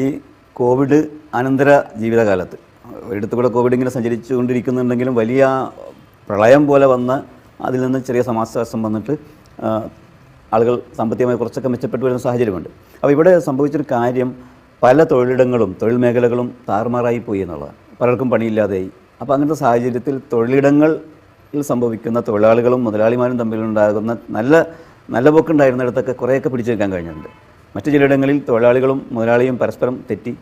ഈ കോവിഡ് അനന്തര ജീവിതകാലത്ത്. ഒരിടത്ത് കൂടെ കോവിഡ് ഇങ്ങനെ സഞ്ചരിച്ചുകൊണ്ടിരിക്കുന്നുണ്ടെങ്കിലും വലിയ പ്രളയം പോലെ വന്ന് അതിൽ നിന്ന് ചെറിയ സമാശ്വാസം വന്നിട്ട് ആളുകൾ സാമ്പത്തികമായി കുറച്ചൊക്കെ മെച്ചപ്പെട്ടു വരുന്ന സാഹചര്യമുണ്ട്. അപ്പോൾ ഇവിടെ സംഭവിച്ചൊരു കാര്യം പല തൊഴിലിടങ്ങളും തൊഴിൽ മേഖലകളും താറുമാറായി പോയി എന്നുള്ളതാണ്. പലർക്കും പണിയില്ലാതെയായി. അപ്പോൾ അങ്ങനത്തെ സാഹചര്യത്തിൽ തൊഴിലിടങ്ങളിൽ സംഭവിക്കുന്ന തൊഴിലാളികളും മുതലാളിമാരും തമ്മിലുണ്ടാകുന്ന നല്ല നല്ല പോക്കുണ്ടായിരുന്നിടത്തൊക്കെ കുറേയൊക്കെ പിടിച്ചു നിൽക്കാൻ കഴിഞ്ഞിട്ടുണ്ട്. മറ്റു ചിലയിടങ്ങളിൽ തൊഴിലാളികളും മുതലാളിയും പരസ്പരം തെറ്റി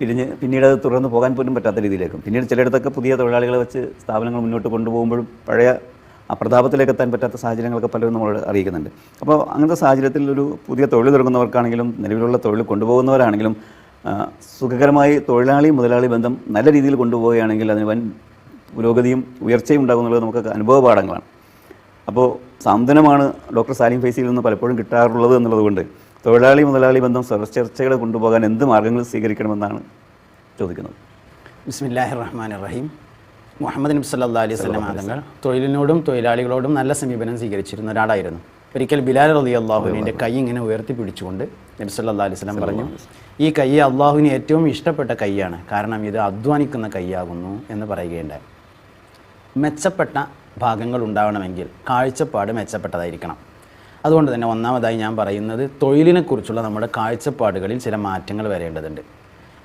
പിരിഞ്ഞ് പിന്നീട് അത് തുടർന്ന് പോകാൻ പോലും പറ്റാത്ത രീതിയിലേക്കും പിന്നീട് ചിലയിടത്തൊക്കെ പുതിയ തൊഴിലാളികളെ വെച്ച് സ്ഥാപനങ്ങൾ മുന്നോട്ട് കൊണ്ടുപോകുമ്പോഴും പഴയ ആ പ്രതാപത്തിലേക്ക് എത്താൻ പറ്റാത്ത സാഹചര്യങ്ങളൊക്കെ പലരും നമ്മൾ അറിയിക്കുന്നുണ്ട്. അപ്പോൾ അങ്ങനത്തെ സാഹചര്യത്തിൽ ഒരു പുതിയ തൊഴിൽ തുടങ്ങുന്നവർക്കാണെങ്കിലും നിലവിലുള്ള തൊഴിൽ കൊണ്ടുപോകുന്നവരാണെങ്കിലും സുഖകരമായി തൊഴിലാളി മുതലാളി ബന്ധം നല്ല രീതിയിൽ കൊണ്ടുപോവുകയാണെങ്കിൽ അതിന് വൻ പുരോഗതിയും ഉയർച്ചയും ഉണ്ടാകുന്നുള്ളത് നമുക്ക് അനുഭവപാഠങ്ങളാണ് അപ്പോൾ സാന്ത്വനമാണ് ഡോക്ടർ സാലിം ഫൈസിയിൽ നിന്ന് പലപ്പോഴും കിട്ടാറുള്ളത് എന്നുള്ളതുകൊണ്ട് തൊഴിലാളി മുതലാളി ബന്ധം ചർച്ചകൾ കൊണ്ടുപോകാൻ എന്ത് മാർഗങ്ങൾ സ്വീകരിക്കണമെന്നാണ് ചോദിക്കുന്നത്. ബിസ്മില്ലാഹി റഹ്മാൻ റഹീം മുഹമ്മദ് നബി സല്ലാ അലൈഹി സ്വലം ആദങ്ങൾ തൊഴിലിനോടും തൊഴിലാളികളോടും നല്ല സമീപനം സ്വീകരിച്ചിരുന്ന ഒരാളായിരുന്നു. ഒരിക്കൽ ബിലാൽ റതി അള്ളാഹുവിന്റെ കൈ ഇങ്ങനെ ഉയർത്തി പിടിച്ചുകൊണ്ട് നബി സല്ലാ അലൈഹി സ്വലം പറഞ്ഞു ഈ കൈ അള്ളാഹുവിന് ഏറ്റവും ഇഷ്ടപ്പെട്ട കൈയാണ്. കാരണം ഇത് അധ്വാനിക്കുന്ന കൈയാകുന്നു എന്ന് പറയുകയുണ്ടായി. മെച്ചപ്പെട്ട ഭാഗങ്ങൾ ഉണ്ടാവണമെങ്കിൽ കാഴ്ചപ്പാട് മെച്ചപ്പെട്ടതായിരിക്കണം. അതുകൊണ്ട് തന്നെ ഒന്നാമതായി ഞാൻ പറയുന്നത് തൊഴിലിനെക്കുറിച്ചുള്ള നമ്മുടെ കാഴ്ചപ്പാടുകളിൽ ചില മാറ്റങ്ങൾ വരേണ്ടതുണ്ട്.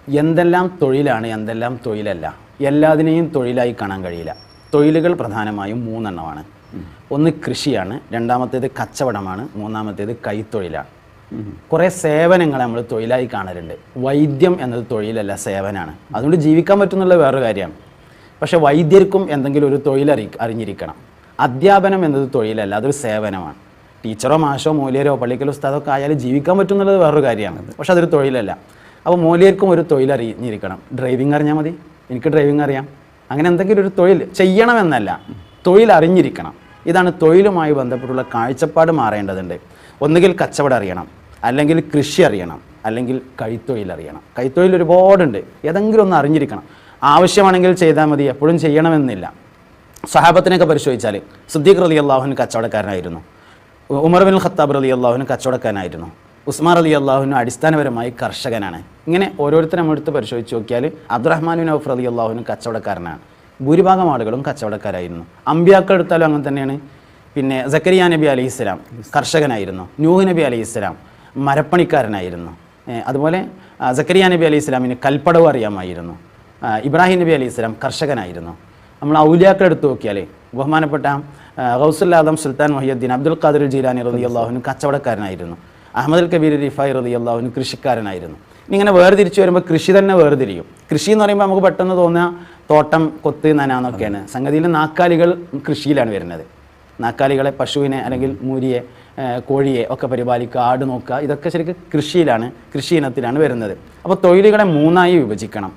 എന്തെല്ലാം തൊഴിലാണ് എന്തെല്ലാം തൊഴിലല്ല എല്ലാതിനെയും തൊഴിലായി കാണാൻ കഴിയില്ല. തൊഴിലുകൾ പ്രധാനമായും മൂന്നെണ്ണമാണ്. ഒന്ന് കൃഷിയാണ് രണ്ടാമത്തേത് കച്ചവടമാണ് മൂന്നാമത്തേത് കൈത്തൊഴിലാണ്. കുറേ സേവനങ്ങൾ നമ്മൾ തൊഴിലായി കാണലുണ്ട്. വൈദ്യം എന്നത് തൊഴിലല്ല സേവനമാണ് അതുകൊണ്ട് ജീവിക്കാൻ പറ്റുന്നുള്ള വേറൊരു കാര്യമാണ്. പക്ഷേ വൈദ്യർക്കും എന്തെങ്കിലും ഒരു തൊഴിൽ അറി അറിഞ്ഞിരിക്കണം. അധ്യാപനം എന്നത് തൊഴിലല്ല അതൊരു സേവനമാണ്. ടീച്ചറോ മാഷോ മൂല്യരോ പള്ളിക്കൽ ഉസ്താദൊക്കെ ആയാലും ജീവിക്കാൻ പറ്റും എന്നുള്ളത് വേറൊരു കാര്യമാണ്. പക്ഷെ അതൊരു തൊഴിലല്ല. അപ്പോൾ മൂല്യർക്കും ഒരു തൊഴിൽ അറിഞ്ഞിരിക്കണം ഡ്രൈവിംഗ് അറിഞ്ഞാൽ മതി. എനിക്ക് ഡ്രൈവിംഗ് അറിയാം. അങ്ങനെ എന്തെങ്കിലും ഒരു തൊഴിൽ ചെയ്യണമെന്നല്ല. തൊഴിൽ അറിഞ്ഞിരിക്കണം. ഇതാണ് തൊഴിലുമായി ബന്ധപ്പെട്ടുള്ള കാഴ്ചപ്പാട് മാറേണ്ടതുണ്ട്. ഒന്നുകിൽ കച്ചവടം അറിയണം. അല്ലെങ്കിൽ കൃഷി അറിയണം. അല്ലെങ്കിൽ കൈത്തൊഴിൽ അറിയണം. കൈത്തൊഴിൽ ഒരുപാടുണ്ട്. ഏതെങ്കിലും ഒന്ന് അറിഞ്ഞിരിക്കണം. ആവശ്യമാണെങ്കിൽ ചെയ്താൽ മതി. എപ്പോഴും ചെയ്യണമെന്നില്ല. സഹാബത്തിനെയൊക്കെ പരിശോധിച്ചാൽ സിദ്ദീഖ് റലി അള്ളാഹുവിന് കച്ചവടക്കാരനായിരുന്നു. ഉമർ ബിൻ ഖത്താബ് അലി അള്ളാഹുവിന് കച്ചവടക്കാരനായിരുന്നു. ഉസ്മാൻ അലി അള്ളാഹുവിന് അടിസ്ഥാനപരമായി കർഷകനാണ്. ഇങ്ങനെ ഓരോരുത്തരും നമ്മളെടുത്ത് പരിശോധിച്ച് നോക്കിയാൽ അബ്ദുറഹ്മാൻ ബിൻ ഔഫ് അലി അള്ളാഹുവിന് കച്ചവടക്കാരനാണ്. ഭൂരിഭാഗം ആളുകളും കച്ചവടക്കാരായിരുന്നു. അമ്പ്യാക്കൾ എടുത്താലും അങ്ങനെ തന്നെയാണ്. പിന്നെ സക്കരിയ നബി അലി ഇസ്ലാം കർഷകനായിരുന്നു. നൂഹ് നബി അലി ഇസ്ലാം മരപ്പണിക്കാരനായിരുന്നു. അതുപോലെ ജക്കരിയ നബി അലി ഇസ്ലാമിന് കൽപ്പടവ് അറിയാമായിരുന്നു. ഇബ്രാഹിം നബി അലി ഇസ്ലാം കർഷകനായിരുന്നു. നമ്മൾ ഔലിയാക്കൾ എടുത്തു നോക്കിയാൽ ബഹുമാനപ്പെട്ട ഗൗസുല്ലാദം സുൽത്താൻ മൊഹിയുദ്ദീൻ അബ്ദുൽ ഖാദിർ ജീലാനി റതി അള്ളാഹുവിന് കച്ചവടക്കാരനായിരുന്നു. അഹമ്മദ് കബീർ റിഫായി റതി അള്ളാഹുവിന് കൃഷിക്കാരനായിരുന്നു. ഇങ്ങനെ വേർതിരിച്ച് വരുമ്പോൾ കൃഷി തന്നെ വേർതിരിയും. കൃഷി എന്ന് പറയുമ്പോൾ നമുക്ക് പെട്ടെന്ന് തോന്നുക തോട്ടം കൊത്ത് നനാന്നൊക്കെയാണ് സംഗതിയിൽ നാക്കാലികൾ കൃഷിയിലാണ് വരുന്നത്. നാക്കാലികളെ പശുവിനെ അല്ലെങ്കിൽ മൂരിയെ കോഴിയെ ഒക്കെ പരിപാലിക്കുക ആട് നോക്കുക ഇതൊക്കെ ശരിക്കും കൃഷിയിലാണ് കൃഷി ഇനത്തിലാണ് വരുന്നത്. അപ്പോൾ തൊഴിലുകളെ മൂന്നായി വിഭജിക്കണം.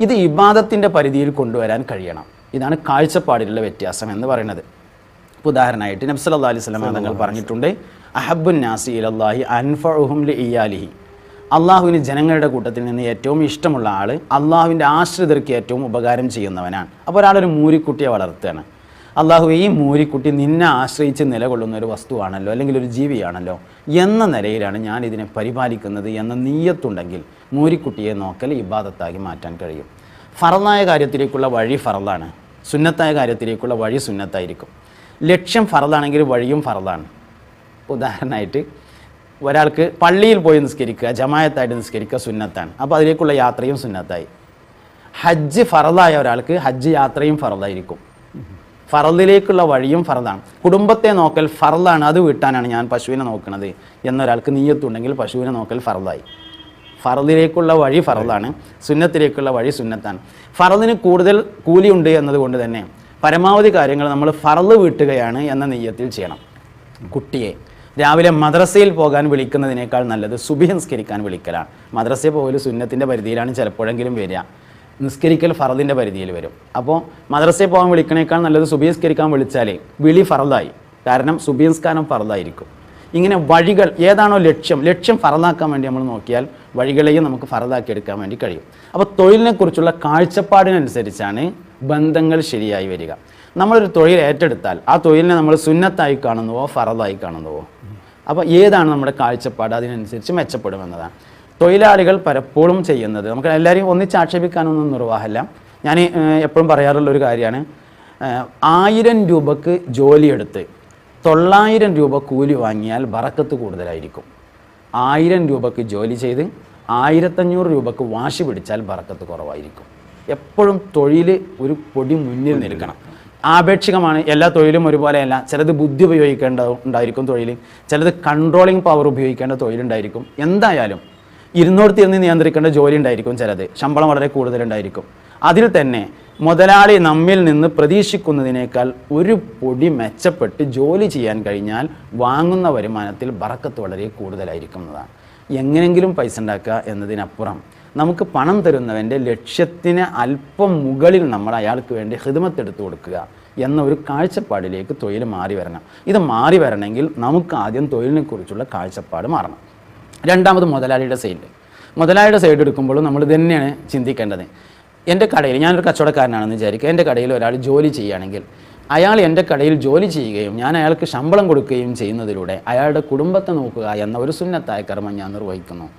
ഇത് ഇബാദത്തിന്റെ പരിധിയിൽ കൊണ്ടുവരാൻ കഴിയണം. ഇതാണ് കാഴ്ചപ്പാടിലുള്ള വ്യത്യാസം എന്ന് പറയുന്നത്. ഇപ്പോൾ ഉദാഹരണമായിട്ട് നബ്സല്ലാ അലൈഹി സ്വലം തങ്ങൾ പറഞ്ഞിട്ടുണ്ട് അഹബുൻ നാസി ഇലല്ലാഹി അൻഫുഹും ലി ഇയാലിഹി. അള്ളാഹുവിന് ജനങ്ങളുടെ കൂട്ടത്തിൽ നിന്ന് ഏറ്റവും ഇഷ്ടമുള്ള ആൾ അള്ളാഹുവിന്റെ ആശ്രിതർക്ക് ഏറ്റവും ഉപകാരം ചെയ്യുന്നവനാണ്. അപ്പോൾ ഒരാളൊരു മൂരിക്കുട്ടിയെ വളർത്തുകയാണ്. അള്ളാഹു ഈ മൂരിക്കുട്ടി നിന്നെ ആശ്രയിച്ച് നിലകൊള്ളുന്ന ഒരു വസ്തുവാണല്ലോ അല്ലെങ്കിൽ ഒരു ജീവിയാണല്ലോ എന്ന നിലയിലാണ് ഞാൻ ഇതിനെ പരിപാലിക്കുന്നത് എന്ന നീയത്തുണ്ടെങ്കിൽ മൂരിക്കുട്ടിയെ നോക്കൽ ഇബാദത്താക്കി മാറ്റാൻ കഴിയും. ഫറലായ കാര്യത്തിലേക്കുള്ള വഴി ഫറലാണ് സുന്നത്തായ കാര്യത്തിലേക്കുള്ള വഴി സുന്നത്തായിരിക്കും. ലക്ഷ്യം ഫറദാണെങ്കിൽ വഴിയും ഫറദാണ് ഉദാഹരണമായിട്ട് ഒരാൾക്ക് പള്ളിയിൽ പോയി നിസ്കരിക്കുക ജമായത്തായിട്ട് നിസ്കരിക്കുക സുന്നത്താണ്. അപ്പോൾ അതിലേക്കുള്ള യാത്രയും സുന്നത്തായി. ഹജ്ജ് ഫറദായ ഒരാൾക്ക് ഹജ്ജ് യാത്രയും ഫറദായിരിക്കും ഫറദിലേക്കുള്ള വഴിയും ഫറദാണ് കുടുംബത്തെ നോക്കൽ ഫറദാണ് അത് വീട്ടാനാണ് ഞാൻ പശുവിനെ നോക്കുന്നത് എന്നൊരാൾക്ക് നീയത്തുണ്ടെങ്കിൽ പശുവിനെ നോക്കൽ ഫറദായി ഫറദിലേക്കുള്ള വഴി ഫറദാണ് സുന്നത്തിലേക്കുള്ള വഴി സുന്നത്താണ്. ഫറദിന് കൂടുതൽ കൂലിയുണ്ട് എന്നതുകൊണ്ട് തന്നെ പരമാവധി കാര്യങ്ങൾ നമ്മൾ ഫറൽ വീട്ടുകയാണ് എന്ന നെയ്യത്തിൽ ചെയ്യണം. കുട്ടിയെ. രാവിലെ മദ്രസയിൽ പോകാൻ വിളിക്കുന്നതിനേക്കാൾ നല്ലത് സുബി നിസ്കരിക്കാൻ വിളിക്കലാണ്. മദ്രസയിൽ പോകൽ സുന്നത്തിന്റെ പരിധിയിലാണ് ചിലപ്പോഴെങ്കിലും വരിക. നിസ്കരിക്കൽ ഫറദിന്റെ പരിധിയിൽ വരും. അപ്പോൾ മദ്രസയിൽ പോകാൻ വിളിക്കണേക്കാൾ നല്ലത് സുബി നിസ്കരിക്കാൻ വിളിച്ചാലേ വിളി ഫറദായി കാരണം സുബി നിസ്കാരം ഫറദായിരിക്കും ഇങ്ങനെ വഴികൾ ഏതാണോ ലക്ഷ്യം ലക്ഷ്യം ഫറദാക്കാൻ വേണ്ടി നമ്മൾ നോക്കിയാൽ വഴികളെയും നമുക്ക് ഫറദാക്കി എടുക്കാൻ വേണ്ടി കഴിയും. അപ്പോൾ തൊഴിലിനെക്കുറിച്ചുള്ള കാഴ്ചപ്പാടിനനുസരിച്ചാണ് ബന്ധങ്ങൾ ശരിയായി വരിക. നമ്മളൊരു തൊഴിൽ ഏറ്റെടുത്താൽ ആ തൊഴിലിനെ നമ്മൾ സുന്നത്തായി കാണുന്നുവോ ഫറദായി കാണുന്നുവോ? അപ്പോൾ ഏതാണ് നമ്മുടെ കാഴ്ചപ്പാട്? അതിനനുസരിച്ച് മെച്ചപ്പെടുമെന്നതാണ്. തൊഴിലാളികൾ പലപ്പോഴും ചെയ്യുന്നത് നമുക്ക് എല്ലാവരെയും ഒന്നിച്ച് ആക്ഷേപിക്കാനൊന്നും നിർവാഹമല്ല. ഞാൻ എപ്പോഴും പറയാറുള്ള ഒരു കാര്യമാണ് ആയിരം രൂപക്ക് ജോലിയെടുത്ത് തൊള്ളായിരം രൂപ കൂലി വാങ്ങിയാൽ വറക്കത്ത് കൂടുതലായിരിക്കും. ആയിരം രൂപക്ക് ജോലി ചെയ്ത് ആയിരത്തഞ്ഞൂറ് രൂപക്ക് വാശി പിടിച്ചാൽ വറക്കത്ത് കുറവായിരിക്കും. എപ്പോഴും തൊഴിൽ ഒരു പൊടി മുന്നിൽ നിൽക്കണം. ആപേക്ഷികമാണ് എല്ലാ തൊഴിലും ഒരുപോലെയല്ല ചിലത് ബുദ്ധി ഉപയോഗിക്കേണ്ട ഉണ്ടായിരിക്കും തൊഴിൽ. ചിലത് കൺട്രോളിങ് പവർ ഉപയോഗിക്കേണ്ട തൊഴിലുണ്ടായിരിക്കും എന്തായാലും ഇരുന്നൂറ്റി ഇരുന്ന് നിയന്ത്രിക്കേണ്ട ജോലി ഉണ്ടായിരിക്കും ചിലത്. ശമ്പളം വളരെ കൂടുതലുണ്ടായിരിക്കും അതിൽ തന്നെ മുതലാളി നമ്മിൽ നിന്ന് പ്രതീക്ഷിക്കുന്നതിനേക്കാൾ ഒരു പൊടി മെച്ചപ്പെട്ട് ജോലി ചെയ്യാൻ കഴിഞ്ഞാൽ വാങ്ങുന്ന വരുമാനത്തിൽ ബറക്കത്ത് വളരെ കൂടുതലായിരിക്കുന്നതാണ് എങ്ങനെങ്കിലും പൈസ ഉണ്ടാക്കുക എന്നതിനപ്പുറം നമുക്ക് പണം തരുന്നവന്റെ ലക്ഷ്യത്തിന് അല്പം മുകളിൽ നമ്മൾ അയാൾക്ക് വേണ്ടി ഹിതമത്തെടുത്ത് കൊടുക്കുക എന്ന ഒരു കാഴ്ചപ്പാടിലേക്ക് തൊഴിൽ മാറി വരണം. ഇത് മാറി വരണമെങ്കിൽ നമുക്ക് ആദ്യം തൊഴിലിനെക്കുറിച്ചുള്ള കാഴ്ചപ്പാട് മാറണം. രണ്ടാമത് മുതലാളിയുടെ സൈഡ്. മുതലാളിയുടെ സൈഡ് എടുക്കുമ്പോൾ നമ്മൾ തന്നെയാണ് ചിന്തിക്കേണ്ടത്. എന്റെ കടയിൽ ഞാനൊരു കച്ചവടക്കാരനാണെന്ന് വിചാരിക്കുക. എന്റെ കടയിൽ ഒരാൾ ജോലി ചെയ്യുകയാണെങ്കിൽ അയാൾ എന്റെ കടയിൽ ജോലി ചെയ്യുകയും ഞാൻ അയാൾക്ക് ശമ്പളം കൊടുക്കുകയും ചെയ്യുന്നതിലൂടെ അയാളുടെ കുടുംബത്തെ നോക്കുക എന്ന ഒരു സുന്നത്തായ കർമ്മം ഞാൻ നിർവഹിക്കുന്നു.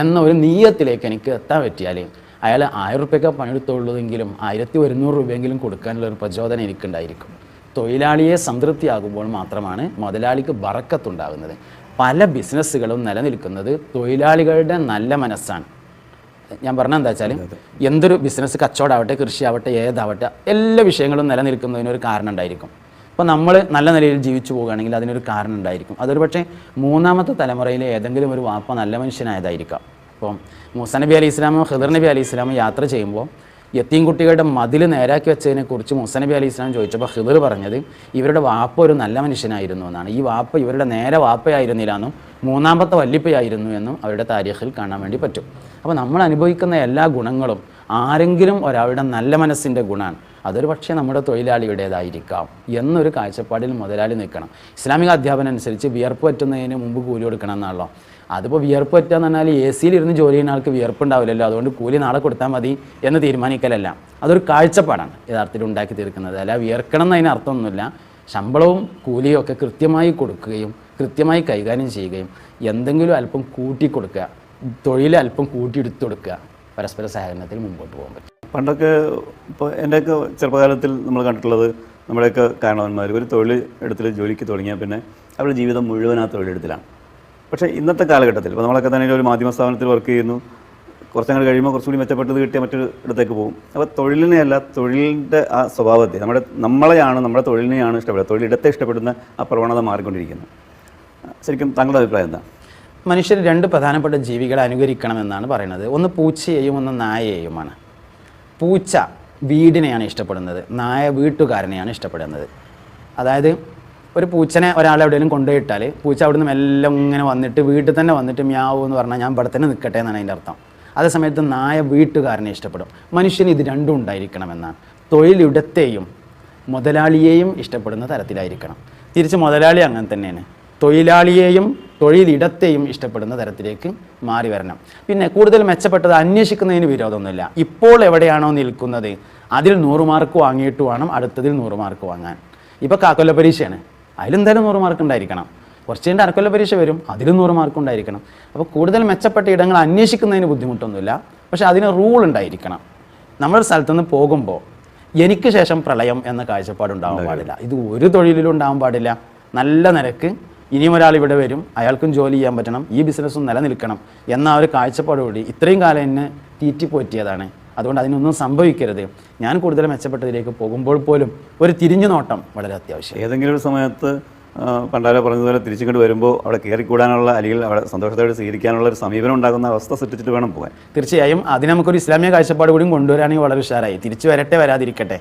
എന്ന ഒരു നീയത്തിലേക്ക് എനിക്ക് എത്താൻ പറ്റിയാൽ അയാൾ ആയിരം റുപ്യൊക്കെ പണിയെടുത്തുള്ളതെങ്കിലും ആയിരത്തി ഒരുന്നൂറ് രൂപയെങ്കിലും കൊടുക്കാനുള്ള ഒരു പ്രചോദനം എനിക്കുണ്ടായിരിക്കും. തൊഴിലാളിയെ സംതൃപ്തിയാകുമ്പോൾ മാത്രമാണ് മുതലാളിക്ക് ബറക്കത്തുണ്ടാകുന്നത്. പല ബിസിനസ്സുകളും നിലനിൽക്കുന്നത് തൊഴിലാളികളുടെ നല്ല മനസ്സാണ്. ഞാൻ പറഞ്ഞ എന്താ വെച്ചാൽ എന്തൊരു ബിസിനസ് കച്ചവടമാവട്ടെ കൃഷിയാവട്ടെ ഏതാവട്ടെ എല്ലാ വിഷയങ്ങളും നിലനിൽക്കുന്നതിനൊരു കാരണം ഉണ്ടായിരിക്കും. അപ്പോൾ നമ്മൾ നല്ല നിലയിൽ ജീവിച്ചു പോകുകയാണെങ്കിൽ അതിനൊരു കാരണം ഉണ്ടായിരിക്കും. അതൊരു പക്ഷേ മൂന്നാമത്തെ തലമുറയിലെ ഏതെങ്കിലും ഒരു വാപ്പ നല്ല മനുഷ്യനായതായിരിക്കാം. ഇപ്പം മൂസ നബി അലി ഇസ്ലാമും ഹിദർ നബി അലി ഇസ്ലാമും യാത്ര ചെയ്യുമ്പോൾ യത്തീം കുട്ടികളുടെ മതിൽ നേരാക്കി വെച്ചതിനെക്കുറിച്ച് മൂസ നബി അലി ഇസ്ലാം ചോദിച്ചപ്പോൾ ഹിദർ പറഞ്ഞത് ഇവരുടെ വാപ്പ ഒരു നല്ല മനുഷ്യനായിരുന്നു എന്നാണ്. ഈ വാപ്പ ഇവരുടെ നേരെ വാപ്പയായിരുന്നില്ല എന്നും മൂന്നാമത്തെ വല്ലിപ്പയായിരുന്നു എന്നും അവരുടെ താരീഖിൽ കാണാൻ വേണ്ടി പറ്റും. അപ്പോൾ നമ്മൾ അനുഭവിക്കുന്ന എല്ലാ ഗുണങ്ങളും ആരെങ്കിലും ഒരാളുടെ നല്ല മനസ്സിന്റെ ഗുണമാണ് അതൊരു പക്ഷേ നമ്മുടെ തൊഴിലാളിയുടേതായിരിക്കാം എന്നൊരു കാഴ്ചപ്പാടിൽ മുതലാളി നിൽക്കണം. ഇസ്ലാമിക അധ്യാപനം അനുസരിച്ച് വിയർപ്പ് പറ്റുന്നതിന് മുമ്പ് കൂലി കൊടുക്കണം എന്നാണല്ലോ. അതിപ്പോൾ വിയർപ്പ് പറ്റുക എന്ന് പറഞ്ഞാൽ എ സിയിലിരുന്ന് ജോലി ചെയ്യുന്ന ആൾക്ക് വിയർപ്പ് ഉണ്ടാവില്ലല്ലോ അതുകൊണ്ട് കൂലി നാളെ കൊടുത്താൽ മതി എന്ന് തീരുമാനിക്കലല്ല. അതൊരു കാഴ്ചപ്പാടാണ് യഥാർത്ഥത്തിൽ ഉണ്ടാക്കി തീർക്കുന്നത്. അല്ല വിയർക്കണം എന്നതിന് അർത്ഥമൊന്നുമില്ല. ശമ്പളവും കൂലിയും ഒക്കെ കൃത്യമായി കൊടുക്കുകയും കൃത്യമായി കൈകാര്യം ചെയ്യുകയും എന്തെങ്കിലും അല്പം കൂട്ടി കൊടുക്കുക. തൊഴിൽ അല്പം കൂട്ടിയെടുത്തു കൊടുക്കുക. പരസ്പര സഹകരണത്തിൽ മുമ്പോട്ട് പോകാൻ പറ്റും. പണ്ടൊക്കെ ഇപ്പോൾ എന്റെയൊക്കെ ചെറുപ്പകാലത്തിൽ നമ്മൾ കണ്ടിട്ടുള്ളത് നമ്മുടെയൊക്കെ കാരണവന്മാർ ഒരു തൊഴിൽ എടുത്തിൽ ജോലിക്ക് തുടങ്ങിയാൽ പിന്നെ അവരുടെ ജീവിതം മുഴുവൻ ആ തൊഴിലെടുത്തിലാണ് പക്ഷേ ഇന്നത്തെ കാലഘട്ടത്തിൽ ഇപ്പോൾ നമ്മളൊക്കെ തന്നെ ഒരു മാധ്യമ സ്ഥാപനത്തിൽ വർക്ക് ചെയ്യുന്നു. കുറച്ചങ്ങോട്ട് കഴിയുമ്പോൾ കുറച്ചുകൂടി മെച്ചപ്പെട്ടത് കിട്ടിയ മറ്റൊരു ഇടത്തേക്ക് പോകും. അപ്പോൾ തൊഴിലിനെയല്ല തൊഴിലിന്റെ ആ സ്വഭാവത്തെ നമ്മുടെ നമ്മളെയാണ് നമ്മുടെ തൊഴിലിനെയാണ് ഇഷ്ടപ്പെടുന്നത് തൊഴിലിടത്തെ ഇഷ്ടപ്പെടുന്ന ആ പ്രവണത മാറിക്കൊണ്ടിരിക്കുന്നത് ശരിക്കും താങ്കളുടെ അഭിപ്രായം എന്താ? മനുഷ്യർ രണ്ട് പ്രധാനപ്പെട്ട ജീവികളെ അനുകരിക്കണമെന്നാണ് പറയുന്നത്. ഒന്ന് പൂച്ചയെയും ഒന്ന് നായയെയുമാണ്. പൂച്ച വീടിനെയാണ് ഇഷ്ടപ്പെടുന്നത്. നായ വീട്ടുകാരനെയാണ് ഇഷ്ടപ്പെടുന്നത്. അതായത് ഒരു പൂച്ചനെ ഒരാൾ എവിടെയെങ്കിലും കൊണ്ടുപോയിട്ടാൽ പൂച്ച അവിടുന്ന് മെല്ലെ ഇങ്ങനെ വന്നിട്ട് വീട്ടിൽ തന്നെ വന്നിട്ട് മ്യാവൂ എന്ന് പറഞ്ഞാൽ ഞാൻ ഇവിടെ തന്നെ നിൽക്കട്ടെ എന്നാണ് അതിന്റെ അർത്ഥം. അതേ സമയത്ത് നായ വീട്ടുകാരനെ ഇഷ്ടപ്പെടും. മനുഷ്യന് ഇത് രണ്ടും ഉണ്ടായിരിക്കണമെന്നാണ്. തൊഴിലിടത്തെയും മുതലാളിയെയും ഇഷ്ടപ്പെടുന്ന തരത്തിലായിരിക്കണം. തിരിച്ച് മുതലാളി അങ്ങനെ തന്നെയാണ്. തൊഴിലാളിയെയും തൊഴിലിടത്തെയും ഇഷ്ടപ്പെടുന്ന തരത്തിലേക്ക് മാറി വരണം. പിന്നെ കൂടുതൽ മെച്ചപ്പെട്ടത് അന്വേഷിക്കുന്നതിന് വിരോധമൊന്നുമില്ല. ഇപ്പോൾ എവിടെയാണോ നിൽക്കുന്നത്? അതിൽ നൂറ് മാർക്ക് വാങ്ങിയിട്ട് വേണം അടുത്തതിൽ നൂറ് മാർക്ക് വാങ്ങാൻ. ഇപ്പോൾ കാക്കൊല്ല പരീക്ഷയാണ്. അതിലെന്തായാലും നൂറ് മാർക്ക് ഉണ്ടായിരിക്കണം. കുറച്ച് കഴിഞ്ഞിട്ട് അരക്കൊല്ല പരീക്ഷ വരും അതിലും നൂറ് മാർക്ക് ഉണ്ടായിരിക്കണം. അപ്പോൾ കൂടുതൽ മെച്ചപ്പെട്ട ഇടങ്ങൾ അന്വേഷിക്കുന്നതിന് ബുദ്ധിമുട്ടൊന്നുമില്ല. പക്ഷേ അതിന് റൂൾ ഉണ്ടായിരിക്കണം. നമ്മുടെ സ്ഥലത്തുനിന്ന് പോകുമ്പോൾ എനിക്ക് ശേഷം പ്രളയം എന്ന കാഴ്ചപ്പാട് ഉണ്ടാവാൻ പാടില്ല. ഇത് ഒരു തൊഴിലിലും ഉണ്ടാവാൻ പാടില്ല. നല്ല നിരക്ക് ഇനിയും ഒരാൾ ഇവിടെ വരും. അയാൾക്കും ജോലി ചെയ്യാൻ പറ്റണം. ഈ ബിസിനസ്സും നിലനിൽക്കണം എന്ന ഒരു കാഴ്ചപ്പാടോടി ഇത്രയും കാലം എന്നെ തീറ്റിപ്പോറ്റിയതാണ് അതുകൊണ്ട് അതിനൊന്നും സംഭവിക്കരുത്. ഞാൻ കൂടുതൽ മെച്ചപ്പെട്ടതിലേക്ക് പോകുമ്പോൾ പോലും ഒരു തിരിഞ്ഞു നോട്ടം വളരെ അത്യാവശ്യം. ഏതെങ്കിലും ഒരു സമയത്ത് ആ, പറഞ്ഞതുപോലെ തിരിച്ചിങ്ങോട്ട് വരുമ്പോൾ അവിടെ കയറിക്കൂടാനുള്ള അല്ലെങ്കിൽ അവിടെ സന്തോഷത്തോടെ സ്വീകരിക്കാനുള്ള ഒരു സമീപനം ഉണ്ടാകുന്ന അവസ്ഥ സൃഷ്ടിച്ചിട്ട് വേണം പോകാൻ. തീർച്ചയായും അതിന് നമുക്കൊരു ഇസ്ലാമിക കാഴ്ചപ്പാട് കൂടിയും കൊണ്ടുവരാണെങ്കിൽ വളരെ ഉഷാറായി. തിരിച്ചു വരട്ടെ വരാതിരിക്കട്ടെ.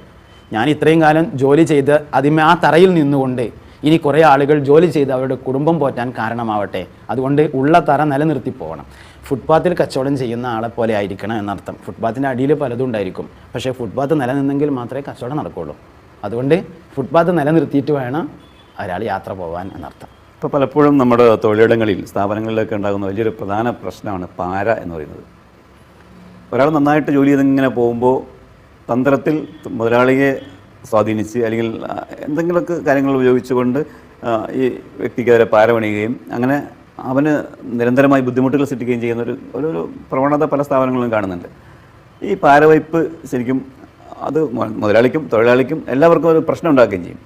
ഞാൻ ഇത്രയും കാലം ജോലി ചെയ്ത് അതിമേ ആ തറയിൽ നിന്നുകൊണ്ട് ഇനി കുറേ ആളുകൾ ജോലി ചെയ്ത് അവരുടെ കുടുംബം പോറ്റാൻ കാരണമാവട്ടെ. അതുകൊണ്ട് ഉള്ള തറ നിലനിർത്തി പോകണം. ഫുട്പാത്തിൽ കച്ചവടം ചെയ്യുന്ന ആളെ പോലെ ആയിരിക്കണം എന്നർത്ഥം. ഫുട്പാത്തിന്റെ അടിയിൽ പലതും ഉണ്ടായിരിക്കും. പക്ഷേ ഫുട്പാത്ത് നിലനിന്നെങ്കിൽ മാത്രമേ കച്ചവടം നടക്കുകയുള്ളൂ അതുകൊണ്ട് ഫുട്പാത്ത് നിലനിർത്തിയിട്ട് വേണം ഒരാൾ യാത്ര പോകാൻ എന്നർത്ഥം. ഇപ്പോൾ പലപ്പോഴും നമ്മുടെ തൊഴിലിടങ്ങളിൽ സ്ഥാപനങ്ങളിലൊക്കെ ഉണ്ടാകുന്ന വലിയൊരു പ്രധാന പ്രശ്നമാണ് പാര എന്ന് പറയുന്നത്. ഒരാൾ നന്നായിട്ട് ജോലി ചെയ്തിങ്ങനെ പോകുമ്പോൾ തന്ത്രത്തിൽ മുതലാളിയെ സ്വാധീനിച്ച് അല്ലെങ്കിൽ എന്തെങ്കിലുമൊക്കെ കാര്യങ്ങൾ ഉപയോഗിച്ചുകൊണ്ട് ഈ വ്യക്തിക്ക് അവരെ പാര അങ്ങനെ അവന് നിരന്തരമായി ബുദ്ധിമുട്ടുകൾ സൃഷ്ടിക്കുകയും ചെയ്യുന്ന ഒരു ഒരു പ്രവണത പല സ്ഥാപനങ്ങളിലും കാണുന്നുണ്ട്. ഈ പാരവയ്പ് ശരിക്കും അത് മുതലാളിക്കും തൊഴിലാളിക്കും എല്ലാവർക്കും ഒരു പ്രശ്നം ഉണ്ടാക്കുകയും ചെയ്യും.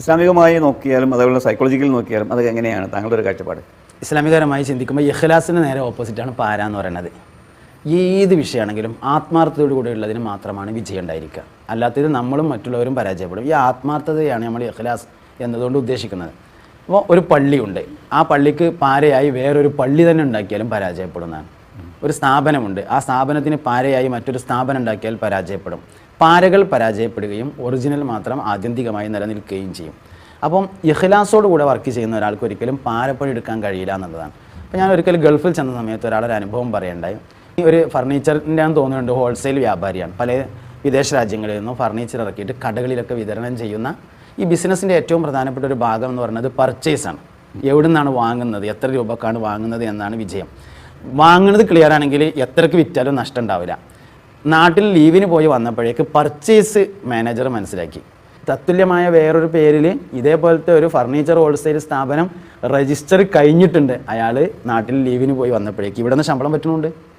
ഇസ്ലാമികമായി നോക്കിയാലും അതേപോലെ സൈക്കോളജിക്കൽ നോക്കിയാലും അത് എങ്ങനെയാണ് താങ്കളുടെ ഒരു കാഴ്ചപ്പാട്? ഇസ്ലാമികരമായി ചിന്തിക്കുമ്പോൾ ഇഖ്ലാസിന് നേരെ ഓപ്പോസിറ്റാണ് പാര എന്ന് പറയുന്നത്. ഏത് വിഷയമാണെങ്കിലും ആത്മാർത്ഥതയോട് കൂടെ ഉള്ളതിന് മാത്രമാണ് വിജയം ഉണ്ടായിരിക്കുക. അല്ലാത്തത് നമ്മളും മറ്റുള്ളവരും പരാജയപ്പെടും. ഈ ആത്മാർത്ഥതയാണ് നമ്മൾ ഇഖ്ലാസ് എന്നതുകൊണ്ട് ഉദ്ദേശിക്കുന്നത്. അപ്പോൾ ഒരു പള്ളിയുണ്ട്. ആ പള്ളിക്ക് പാരയായി വേറൊരു പള്ളി തന്നെ ഉണ്ടാക്കിയാലും പരാജയപ്പെടുന്നതാണ്. ഒരു സ്ഥാപനമുണ്ട്. ആ സ്ഥാപനത്തിന് പാരയായി മറ്റൊരു സ്ഥാപനം ഉണ്ടാക്കിയാൽ പരാജയപ്പെടും. പാരകൾ പരാജയപ്പെടുകയും ഒറിജിനൽ മാത്രം ആത്യന്തികമായി നിലനിൽക്കുകയും ചെയ്യും. അപ്പം ഇഖ്ലാസോട് കൂടെ വർക്ക് ചെയ്യുന്ന ഒരാൾക്ക് ഒരിക്കലും പാരപ്പണി എടുക്കാൻ കഴിയില്ല എന്നുള്ളതാണ്. അപ്പോൾ ഞാൻ ഒരിക്കൽ ഗൾഫിൽ ചെന്ന സമയത്ത് ഒരാളൊരു അനുഭവം പറയണ്ടായി ഒരു ഫർണിച്ചറിന്റെ ആണെന്ന് തോന്നുന്നുണ്ട് ഹോൾസെയിൽ വ്യാപാരിയാണ്. പല വിദേശ രാജ്യങ്ങളിൽ നിന്നും ഫർണിച്ചർ ഇറക്കിയിട്ട് കടകളിലൊക്കെ വിതരണം ചെയ്യുന്ന ഈ ബിസിനസ്സിന്റെ ഏറ്റവും പ്രധാനപ്പെട്ട ഒരു ഭാഗം എന്ന് പറയുന്നത് പർച്ചേസാണ് എവിടെ നിന്നാണ് വാങ്ങുന്നത് എത്ര രൂപക്കാണ് വാങ്ങുന്നത് എന്നാണ് വിജയം. വാങ്ങുന്നത് ക്ലിയർ ആണെങ്കിൽ എത്രക്ക് വിറ്റാലും നഷ്ടം ഉണ്ടാവില്ല. നാട്ടിൽ ലീവിന് പോയി വന്നപ്പോഴേക്ക് പർച്ചേസ് മാനേജർ മനസ്സിലാക്കി. തത്തുല്യമായ വേറൊരു പേരിൽ ഇതേപോലത്തെ ഒരു ഫർണിച്ചർ ഹോൾസെയിൽ സ്ഥാപനം രജിസ്റ്റർ കഴിഞ്ഞിട്ടുണ്ട്. അയാൾ നാട്ടിൽ ലീവിന് പോയി വന്നപ്പോഴേക്ക് ഇവിടെ നിന്ന് ശമ്പളം പറ്റുന്നുണ്ട്.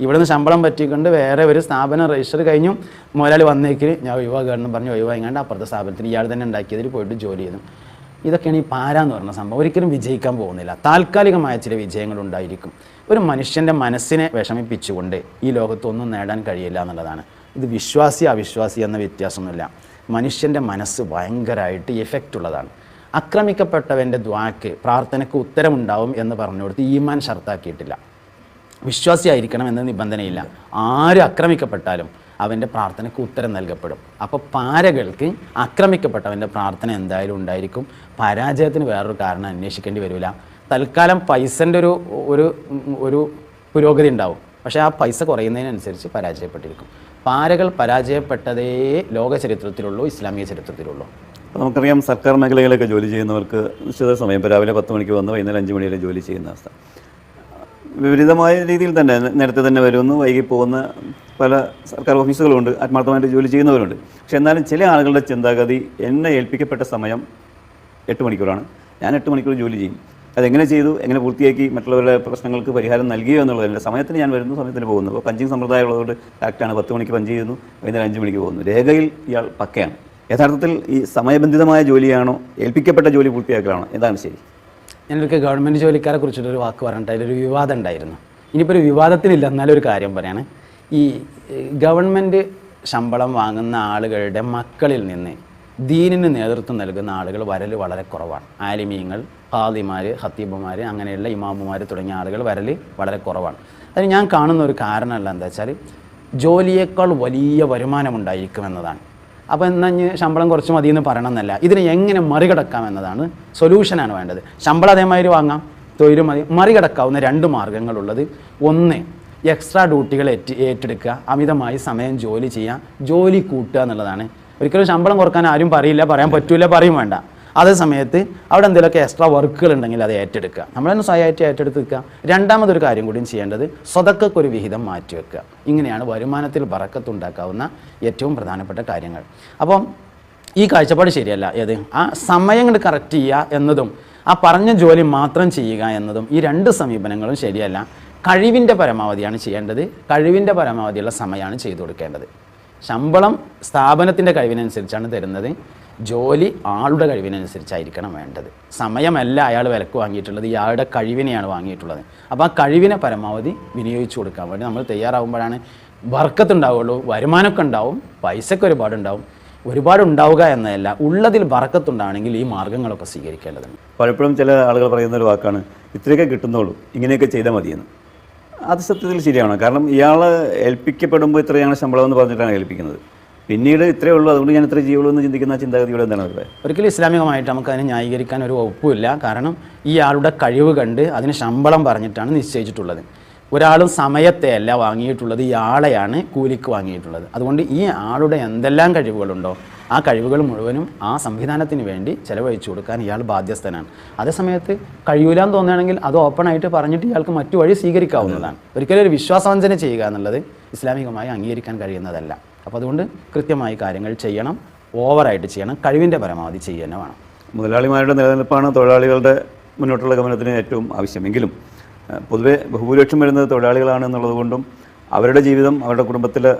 ഇവിടെ നിന്ന് ശമ്പളം പറ്റിക്കൊണ്ട് വേറെ ഒരു സ്ഥാപനം രജിസ്റ്റർ കഴിഞ്ഞു. മുതലാളി വന്നേക്ക് ഞാൻ ഒഴിവാക്കുകയാണെന്ന് പറഞ്ഞ് ഒഴിവാങ്ങാണ്ട് അപ്പുറത്തെ സ്ഥാപനത്തിൽ ഇയാൾ തന്നെ ഉണ്ടാക്കിയതിൽ പോയിട്ട് ജോലി ചെയ്തു. ഇതൊക്കെയാണ് ഈ പാര എന്ന് പറഞ്ഞ സംഭവം. ഒരിക്കലും വിജയിക്കാൻ പോകുന്നില്ല. താൽക്കാലികമായ ചില വിജയങ്ങൾ ഉണ്ടായിരിക്കും. ഒരു മനുഷ്യന്റെ മനസ്സിനെ വിഷമിപ്പിച്ചുകൊണ്ട് ഈ ലോകത്തൊന്നും നേടാൻ കഴിയില്ല എന്നുള്ളതാണ്. ഇത് വിശ്വാസി അവിശ്വാസി എന്ന വ്യത്യാസമൊന്നുമില്ല. മനുഷ്യന്റെ മനസ്സ് ഭയങ്കരമായിട്ട് എഫക്റ്റ് ഉള്ളതാണ്. ആക്രമിക്കപ്പെട്ടവന്റെ ദ്വാക്ക് പ്രാർത്ഥനയ്ക്ക് ഉത്തരമുണ്ടാവും എന്ന് പറഞ്ഞു കൊടുത്ത് ഈമാൻ ഷർത്താക്കിയിട്ടില്ല. വിശ്വാസിയായിരിക്കണം എന്ന നിബന്ധനയില്ല. ആര് ആക്രമിക്കപ്പെട്ടാലും അവന്റെ പ്രാർത്ഥനയ്ക്ക് ഉത്തരം നൽകപ്പെടും. അപ്പോൾ പാരകൾക്ക് ആക്രമിക്കപ്പെട്ടവന്റെ പ്രാർത്ഥന എന്തായാലും ഉണ്ടായിരിക്കും. പരാജയത്തിന് വേറൊരു കാരണം അന്വേഷിക്കേണ്ടി വരില്ല തൽക്കാലം പൈസന്റെ ഒരു ഒരു ഒരു പുരോഗതി ഉണ്ടാവും. പക്ഷേ ആ പൈസ കുറയുന്നതിനനുസരിച്ച് പരാജയപ്പെട്ടിരിക്കും. പാരകൾ പരാജയപ്പെട്ടതേ ലോക ചരിത്രത്തിലുള്ളൂ ഇസ്ലാമിക ചരിത്രത്തിലുള്ളൂ. നമുക്കറിയാം സർക്കാർ മേഖലകളിലൊക്കെ ജോലി ചെയ്യുന്നവർക്ക് നിശ്ചിത സമയം രാവിലെ പത്ത് മണിക്ക് വന്ന് വൈകുന്നേരം അഞ്ച് മണി വരെ ജോലി ചെയ്യുന്ന അവസ്ഥ. വിപരീതമായ രീതിയിൽ തന്നെ നേരത്തെ തന്നെ വരുമെന്ന് വൈകി പോകുന്ന പല സർക്കാർ ഓഫീസുകളുണ്ട് ആത്മാർത്ഥമായിട്ട് ജോലി ചെയ്യുന്നവരുണ്ട്. പക്ഷെ എന്നാലും ചില ആളുകളുടെ ചിന്താഗതി എന്നെ ഏൽപ്പിക്കപ്പെട്ട സമയം എട്ട് മണിക്കൂറാണ്. ഞാൻ എട്ട് മണിക്കൂർ ജോലി ചെയ്യും. അതെങ്ങനെ ചെയ്തു എങ്ങനെ പൂർത്തിയാക്കി മറ്റുള്ളവരുടെ പ്രശ്നങ്ങൾക്ക് പരിഹാരം നൽകിയോ എന്നുള്ളതല്ല. സമയത്തിന് ഞാൻ വരുന്നു സമയത്തിന് പോകുന്നു. അപ്പോൾ പഞ്ചിങ് സമ്പ്രദായം ഉള്ളതുകൊണ്ട് കറക്റ്റാണ് പത്ത് മണിക്ക് പഞ്ച് ചെയ്യുന്നു വൈകുന്നേരം അഞ്ച് മണിക്ക് പോകുന്നു. രേഖയിൽ ഇയാൾ പക്കയാണ്. യഥാർത്ഥത്തിൽ ഈ സമയബന്ധിതമായ ജോലിയാണോ ഏൽപ്പിക്കപ്പെട്ട ജോലി പൂർത്തിയാക്കലാണോ? എന്താണ് ശരി? ഞാനൊക്കെ ഗവൺമെന്റ് ജോലിക്കാരെ കുറിച്ചിട്ടൊരു വാക്ക് പറഞ്ഞിട്ട് അതിലൊരു വിവാദം ഉണ്ടായിരുന്നു. ഇനിയിപ്പോൾ ഒരു വിവാദത്തിനില്ല എന്നാലും ഒരു കാര്യം പറയാണ്. ഈ ഗവൺമെന്റ് ശമ്പളം വാങ്ങുന്ന ആളുകളുടെ മക്കളിൽ നിന്ന് ദീനിന് നേതൃത്വം നൽകുന്ന ആളുകൾ വരൽ വളരെ കുറവാണ്. ആലിമീങ്ങൾ ഹാദിമാർ ഹത്തീബുമാർ അങ്ങനെയുള്ള ഇമാമുമാർ തുടങ്ങിയ ആളുകൾ വരൽ വളരെ കുറവാണ്. അതിന് ഞാൻ കാണുന്ന ഒരു കാരണമല്ല എന്താ വെച്ചാൽ ജോലിയേക്കാൾ വലിയ വരുമാനമുണ്ടായിരിക്കും എന്നതാണ്. അപ്പോൾ എന്നാൽ ശമ്പളം കുറച്ച് മതി എന്ന് പറയണമെന്നല്ല. ഇതിനെ എങ്ങനെ മറികടക്കാം എന്നതാണ് സൊല്യൂഷനാണ് വേണ്ടത്. ശമ്പളം അതേമാതിരി വാങ്ങാം. തൊഴിൽ മതി. മറികടക്കാവുന്ന രണ്ട് മാർഗങ്ങളുള്ളത് ഒന്ന് എക്സ്ട്രാ ഡ്യൂട്ടികൾ ഏറ്റ് ഏറ്റെടുക്കുക. അമിതമായി സമയം ജോലി ചെയ്യുക. ജോലി കൂട്ടുക എന്നുള്ളതാണ്. ഒരിക്കലും ശമ്പളം കുറയ്ക്കാൻ ആരും പറയില്ല. പറയാൻ പറ്റൂല. പറയും വേണ്ട. അതേ സമയത്ത് അവിടെ എന്തെങ്കിലുമൊക്കെ എക്സ്ട്രാ വർക്കുകൾ ഉണ്ടെങ്കിൽ അത് ഏറ്റെടുക്കുക. നമ്മളൊന്ന് സ്വയമായിട്ട് ഏറ്റെടുത്ത് നിൽക്കുക രണ്ടാമതൊരു കാര്യം കൂടിയും ചെയ്യേണ്ടത് സ്വതക്കൊരു വിഹിതം മാറ്റി വെക്കുക. ഇങ്ങനെയാണ് വരുമാനത്തിൽ വറക്കത്തുണ്ടാക്കാവുന്ന ഏറ്റവും പ്രധാനപ്പെട്ട കാര്യങ്ങൾ. അപ്പം ഈ കാഴ്ചപ്പാട് ശരിയല്ല. ഏത്? ആ സമയങ്ങൾ കറക്റ്റ് ചെയ്യുക എന്നതും ആ പറഞ്ഞ ജോലി മാത്രം ചെയ്യുക എന്നതും ഈ രണ്ട് സമീപനങ്ങളും ശരിയല്ല. കഴിവിന്റെ പരമാവധിയാണ് ചെയ്യേണ്ടത്. കഴിവിന്റെ പരമാവധിയുള്ള സമയമാണ് ചെയ്തു കൊടുക്കേണ്ടത്. ശമ്പളം സ്ഥാപനത്തിന്റെ കഴിവിനനുസരിച്ചാണ് തരുന്നത്. ജോലി ആളുടെ കഴിവിനനുസരിച്ചായിരിക്കണം വേണ്ടത്. സമയമല്ല അയാൾ വിലക്ക് വാങ്ങിയിട്ടുള്ളത് ഇയാളുടെ കഴിവിനെയാണ് വാങ്ങിയിട്ടുള്ളത്. അപ്പോൾ ആ കഴിവിനെ പരമാവധി വിനിയോഗിച്ചു കൊടുക്കാൻ വേണ്ടി നമ്മൾ തയ്യാറാവുമ്പോഴാണ് വർക്കത്ത് ഉണ്ടാവുള്ളൂ വരുമാനമൊക്കെ ഉണ്ടാവും പൈസക്ക് ഒരുപാടുണ്ടാവും. ഒരുപാട് ഉണ്ടാവുക എന്നതല്ല ഉള്ളതിൽ വറക്കത്തുണ്ടാണെങ്കിൽ ഈ മാർഗങ്ങളൊക്കെ സ്വീകരിക്കേണ്ടതുണ്ട് പലപ്പോഴും ചില ആളുകൾ പറയുന്ന ഒരു വാക്കാണ് ഇത്രയൊക്കെ കിട്ടുന്നുള്ളൂ ഇങ്ങനെയൊക്കെ ചെയ്താൽ മതിയെന്ന്. അത് സത്യത്തിൽ ശരിയാണ് കാരണം ഇയാൾ ഏൽപ്പിക്കപ്പെടുമ്പോൾ ഇത്രയാണ് ശമ്പളം എന്ന് പറഞ്ഞിട്ടാണ് ഏൽപ്പിക്കുന്നത്. പിന്നീട് ഇത്രേ ഉള്ളൂ. അതുകൊണ്ട് ഞാൻ ഇത്ര ചെയ്യുള്ളൂ എന്ന് ചിന്തിക്കുന്ന ചിന്താഗതിയോട് എന്താണ് അവരുടെ? ഒരിക്കലും ഇസ്ലാമികമായിട്ട് നമുക്ക് അതിനെ ന്യായീകരിക്കാൻ ഒരു ഒപ്പുമില്ല കാരണം ഈ ആളുടെ കഴിവ് കണ്ട് അതിന് ശമ്പളം പറഞ്ഞിട്ടാണ് നിശ്ചയിച്ചിട്ടുള്ളത്. ഒരാളും സമയത്തെ അല്ല വാങ്ങിയിട്ടുള്ളത്. ഈ ആളെയാണ് കൂലിക്ക് വാങ്ങിയിട്ടുള്ളത്. അതുകൊണ്ട് ഈ ആളുടെ എന്തെല്ലാം കഴിവുകളുണ്ടോ ആ കഴിവുകൾ മുഴുവനും ആ സംവിധാനത്തിന് വേണ്ടി ചെലവഴിച്ചു കൊടുക്കാൻ ഇയാൾ ബാധ്യസ്ഥനാണ്. അതേസമയത്ത് കഴിയൂലാന്ന് തോന്നുകയാണെങ്കിൽ അത് ഓപ്പണായിട്ട് പറഞ്ഞിട്ട് ഇയാൾക്ക് മറ്റു വഴി സ്വീകരിക്കാവുന്നതാണ്. ഒരിക്കലും ഒരു വിശ്വാസവഞ്ചന ചെയ്യുക എന്നുള്ളത് ഇസ്ലാമികമായി അംഗീകരിക്കാൻ കഴിയുന്നതല്ല. അപ്പോൾ അതുകൊണ്ട് കൃത്യമായി കാര്യങ്ങൾ ചെയ്യണം ഓവറായിട്ട് ചെയ്യണം കഴിവിന്റെ പരമാവധി ചെയ്യുക വേണം. മുതലാളിമാരുടെ നിലനിൽപ്പാണ് തൊഴിലാളികളുടെ മുന്നോട്ടുള്ള ഗമനത്തിന് ഏറ്റവും ആവശ്യമെങ്കിലും പൊതുവേ ബഹുഭൂരിപക്ഷം വരുന്നത് തൊഴിലാളികളാണ് എന്നുള്ളതുകൊണ്ടും അവരുടെ ജീവിതം അവരുടെ കുടുംബത്തിലെ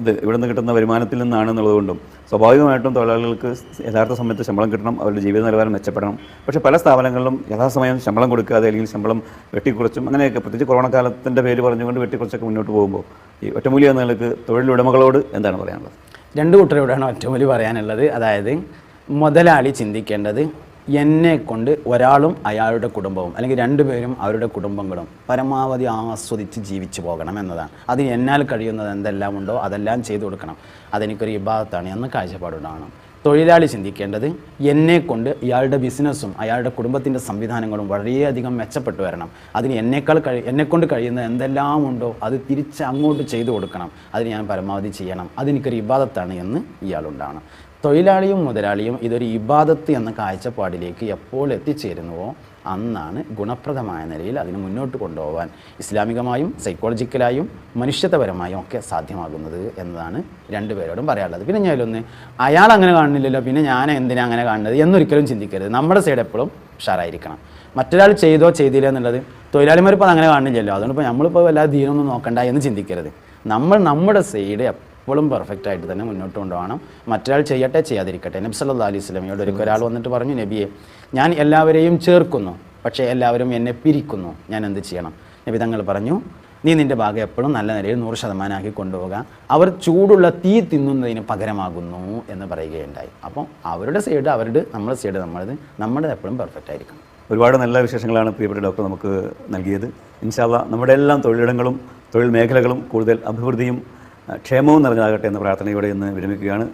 ഇത് ഇവിടെ നിന്ന് കിട്ടുന്ന വരുമാനത്തിൽ നിന്നാണ് എന്നുള്ളതുകൊണ്ടും സ്വാഭാവികമായിട്ടും തൊഴിലാളികൾക്ക് യഥാർത്ഥ സമയത്ത് ശമ്പളം കിട്ടണം അവരുടെ ജീവിത നിലവാരം മെച്ചപ്പെടണം. പക്ഷേ പല സ്ഥാപനങ്ങളിലും യഥാസമയം ശമ്പളം കൊടുക്കാതെ അല്ലെങ്കിൽ ശമ്പളം വെട്ടിക്കുറച്ചും അങ്ങനെയൊക്കെ പ്രത്യേകിച്ച് കൊറോണ കാലത്തിന്റെ പേര് പറഞ്ഞുകൊണ്ട് വെട്ടിക്കുറച്ചൊക്കെ മുന്നോട്ട് പോകുമ്പോൾ ഈ ഒറ്റമൂലി എന്ന നിലയ്ക്ക് തൊഴിലുടമകളോട് എന്താണ് പറയാനുള്ളത്? രണ്ട് കൂട്ടരോടാണ് ഒറ്റമൂലി പറയാനുള്ളത്. അതായത് മുതലാളി ചിന്തിക്കേണ്ടത് എന്നെ കൊണ്ട് ഒരാളും അയാളുടെ കുടുംബവും അല്ലെങ്കിൽ രണ്ടുപേരും അവരുടെ കുടുംബങ്ങളും പരമാവധി ആസ്വദിച്ച് ജീവിച്ചു പോകണം എന്നതാണ്. അതിന് എന്നാൽ കഴിയുന്നത് എന്തെല്ലാം ഉണ്ടോ അതെല്ലാം ചെയ്തു കൊടുക്കണം. അതെനിക്കൊരു വിഭാഗത്താണ് എന്ന് കാഴ്ചപ്പാടുണ്ടാവണം തൊഴിലാളി ചിന്തിക്കേണ്ടത് എന്നെ കൊണ്ട് ഇയാളുടെ ബിസിനസ്സും അയാളുടെ കുടുംബത്തിന്റെ സംവിധാനങ്ങളും വളരെയധികം മെച്ചപ്പെട്ടു വരണം. അതിന് എന്നേക്കാൾ കഴി എന്നെക്കൊണ്ട് കഴിയുന്ന എന്തെല്ലാം ഉണ്ടോ അത് തിരിച്ച് അങ്ങോട്ട് ചെയ്തു കൊടുക്കണം. അതിന് ഞാൻ പരമാവധി ചെയ്യണം. അതെനിക്കൊരു ഇബാദത്താണ് എന്ന് ഇയാളുണ്ടാവണം. തൊഴിലാളിയും മുതലാളിയും ഇതൊരു ഇബാദത്ത് എന്ന കാഴ്ചപ്പാടിലേക്ക് എപ്പോൾ എത്തിച്ചേരുന്നുവോ അന്നാണ് ഗുണപ്രദമായ നിലയിൽ അതിനെ മുന്നോട്ട് കൊണ്ടുപോകാൻ ഇസ്ലാമികമായും സൈക്കോളജിക്കലായും മനുഷ്യത്വപരമായും ഒക്കെ സാധ്യമാകുന്നത് എന്നതാണ് രണ്ടുപേരോടും പറയാനുള്ളത്. പിന്നെ ഞാനൊന്ന് അയാൾ അങ്ങനെ കാണുന്നില്ലല്ലോ പിന്നെ ഞാൻ എന്തിനാ അങ്ങനെ കാണുന്നത് എന്നൊരിക്കലും ചിന്തിക്കരുത്. നമ്മുടെ സൈഡ് എപ്പോഴും ഉഷാറായിരിക്കണം. മറ്റൊരാൾ ചെയ്തോ ചെയ്തില്ല എന്നുള്ളത് തൊഴിലാളിമാരിപ്പോൾ അങ്ങനെ കാണുന്നില്ലല്ലോ. അതുകൊണ്ട് ഇപ്പോൾ നമ്മളിപ്പോൾ വല്ലാതെ ദീനൊന്നും നോക്കണ്ട എന്ന് ചിന്തിക്കരുത്. നമ്മൾ നമ്മുടെ സൈഡ് എപ്പോഴും പെർഫെക്റ്റ് ആയിട്ട് തന്നെ മുന്നോട്ട് കൊണ്ടുപോകണം. മറ്റൊരാൾ ചെയ്യട്ടെ ചെയ്യാതിരിക്കട്ടെ. നബി സല്ലല്ലാഹു അലൈഹി സ്വലമിയോട് ഒരിക്കൽ ഒരാൾ വന്നിട്ട് പറഞ്ഞു നബിയെ ഞാൻ എല്ലാവരെയും ചേർക്കുന്നു പക്ഷേ എല്ലാവരും എന്നെ പിരിക്കുന്നു. ഞാൻ എന്ത് ചെയ്യണം? നബി തങ്ങൾ പറഞ്ഞു നീ നിന്റെ ഭാഗം എപ്പോഴും നല്ല നിലയിൽ നൂറ് ശതമാനമാക്കി കൊണ്ടുപോകുക അവർ ചൂടുള്ള തീ തിന്നുന്നതിന് പകരമാകുന്നു എന്ന് പറയുകയുണ്ടായി. അപ്പം അവരുടെ സൈഡ് അവരുടെ നമ്മുടെ സൈഡ് നമ്മളത് നമ്മുടെ എപ്പോഴും പെർഫെക്റ്റ് ആയിരിക്കണം. ഒരുപാട് നല്ല വിശേഷങ്ങളാണ് പ്രിയപ്പെട്ട ഡോക്ടർ നമുക്ക് നൽകിയത്. ഇൻഷാല്ല നമ്മുടെ എല്ലാം തൊഴിലിടങ്ങളും തൊഴിൽ മേഖലകളും കൂടുതൽ അഭിവൃദ്ധിയും ക്ഷേമവും നിറഞ്ഞതാകട്ടെ എന്ന പ്രാർത്ഥനയോടെ ഇന്ന് വിരമിക്കുകയാണ്.